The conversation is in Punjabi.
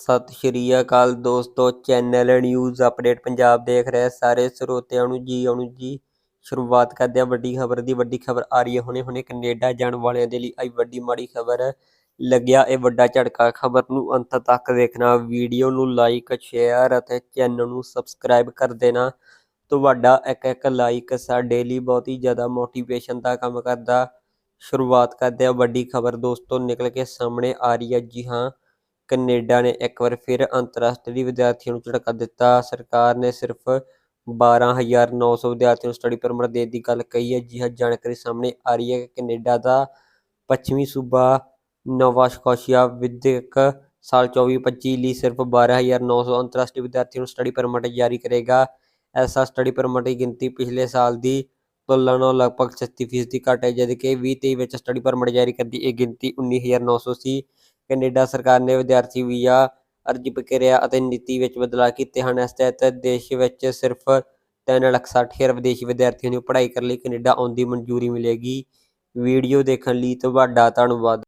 ਸਤਿ ਸ਼੍ਰੀ ਅਕਾਲ ਦੋਸਤੋ, ਚੈਨਲ ਨਿਊਜ਼ ਅਪਡੇਟ ਪੰਜਾਬ ਦੇਖ ਰਹੇ ਸਾਰੇ ਸਰੋਤਿਆਂ ਨੂੰ ਜੀ, ਆਉਣ ਜੀ। ਸ਼ੁਰੂਆਤ ਕਰਦੇ ਹਾਂ ਵੱਡੀ ਖਬਰ ਦੀ। ਵੱਡੀ ਖਬਰ ਆ ਰਹੀ ਹੈ ਹੁਣੇ ਹੁਣੇ ਕੈਨੇਡਾ ਜਾਣ ਵਾਲਿਆਂ ਦੇ ਲਈ ਆਈ ਵੱਡੀ ਮਾੜੀ ਖਬਰ। ਲੱਗਿਆ ਇਹ ਵੱਡਾ ਝਟਕਾ। ਖਬਰ ਨੂੰ ਅੰਤ ਤੱਕ ਦੇਖਣਾ, ਵੀਡੀਓ ਨੂੰ ਲਾਈਕ ਸ਼ੇਅਰ ਅਤੇ ਚੈਨਲ ਨੂੰ ਸਬਸਕ੍ਰਾਈਬ ਕਰ ਦੇਣਾ। ਤੁਹਾਡਾ ਇੱਕ ਇੱਕ ਲਾਈਕ ਸਾਡੇ ਲਈ ਬਹੁਤ ਹੀ ਜ਼ਿਆਦਾ ਮੋਟੀਵੇਸ਼ਨ ਦਾ ਕੰਮ ਕਰਦਾ। ਸ਼ੁਰੂਆਤ ਕਰਦੇ ਹਾਂ ਵੱਡੀ ਖਬਰ। ਦੋਸਤੋ, ਨਿਕਲ ਕੇ ਸਾਹਮਣੇ ਆ ਰਹੀ ਹੈ ਜੀ ਹਾਂ। ਕੈਨੇਡਾ ਨੇ ਇੱਕ ਵਾਰ ਫਿਰ ਅੰਤਰਰਾਸ਼ਟਰੀ ਵਿਦਿਆਰਥੀਆਂ ਨੂੰ ਝਟਕਾ ਦਿੱਤਾ। ਸਰਕਾਰ ਨੇ ਸਿਰਫ 12900 ਵਿਦਿਆਰਥੀਆਂ ਨੂੰ ਸਟੱਡੀ ਪਰਮਿਟ ਦੇਣ ਦੀ ਗੱਲ ਕਹੀ ਹੈ। ਜੀ ਹਾਂ ਜਾਣਕਾਰੀ ਸਾਹਮਣੇ ਆ ਰਹੀ ਹੈ ਕਿ ਕੈਨੇਡਾ ਦਾ ਪੱਛਮੀ ਸੂਬਾ ਨੋਵਾ ਸਕੋਸ਼ੀਆ ਵਿਦਿਅਕ ਸਾਲ 24-25 ਲਈ ਸਿਰਫ 12900 ਅੰਤਰਰਾਸ਼ਟਰੀ ਵਿਦਿਆਰਥੀਆਂ ਨੂੰ ਸਟੱਡੀ ਪਰਮਿਟ ਜਾਰੀ ਕਰੇਗਾ। ਐਸਾ ਸਟੱਡੀ ਪਰਮਿਟ ਦੀ ਗਿਣਤੀ ਪਿਛਲੇ ਸਾਲ ਦੀ ਤੁਲਨਾ ਨਾਲ ਲਗਭਗ 36% ਦੀ ਘੱਟ ਹੈ, ਜਦਕਿ 2023 ਵਿੱਚ ਸਟੱਡੀ ਪਰਮਿਟ ਜਾਰੀ ਕਰਨ ਦੀ ਇਹ ਗਿਣਤੀ 19900 ਸੀ। ਕੈਨੇਡਾ ਸਰਕਾਰ ਨੇ ਵਿਦਿਆਰਥੀ ਵੀਜ਼ਾ ਅਰਜ਼ੀ ਪ੍ਰਕਿਰਿਆ ਅਤੇ ਨੀਤੀ ਵਿੱਚ ਬਦਲਾਅ ਕੀਤੇ ਹਨ। ਇਸ ਤਹਿਤ ਦੇਸ਼ ਵਿੱਚ ਸਿਰਫ 3,60,000 ਵਿਦੇਸ਼ੀ ਵਿਦਿਆਰਥੀਆਂ ਨੂੰ ਪੜ੍ਹਾਈ ਕਰਨ ਲਈ ਕੈਨੇਡਾ ਆਉਣ ਦੀ ਮਨਜ਼ੂਰੀ ਮਿਲੇਗੀ। ਵੀਡੀਓ ਦੇਖਣ ਲਈ ਤੁਹਾਡਾ ਧੰਨਵਾਦ।